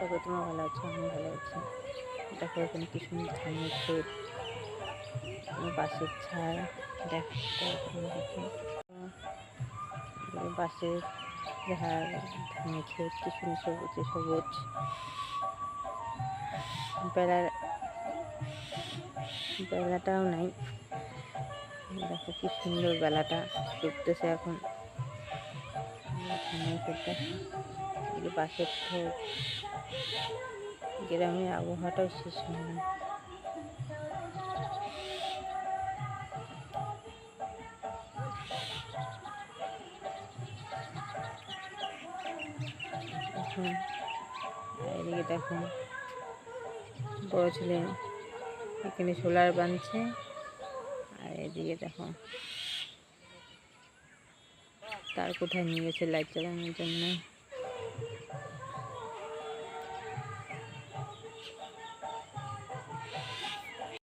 আশা করি তোমরা ভালো আছো আমি ভালো আছি। দেখো এখানে কি সুন্দর ধানের ক্ষেত বাঁশের ছাড় দেখো দেখো। বাঁশের ঝাড় ধানের ক্ষেত কি সুন্দর সবুজে, সবুজ। বেলার, বেলাটাও নাই। দেখো কি সুন্দর বেলাটা ডুবতেছে এখন। ধানের ক্ষেতটা। এগুলো বাঁশের ক্ষেত গ্রামের আবহাওয়াটাও শেষ হয় না। এখন এদিকে দেখো বড় ছেলে এখানে সোলার বাঁধছে, আর এদিকে দেখো তার কোথায় নিয়ে গেছে লাইট চালানোর জন্য।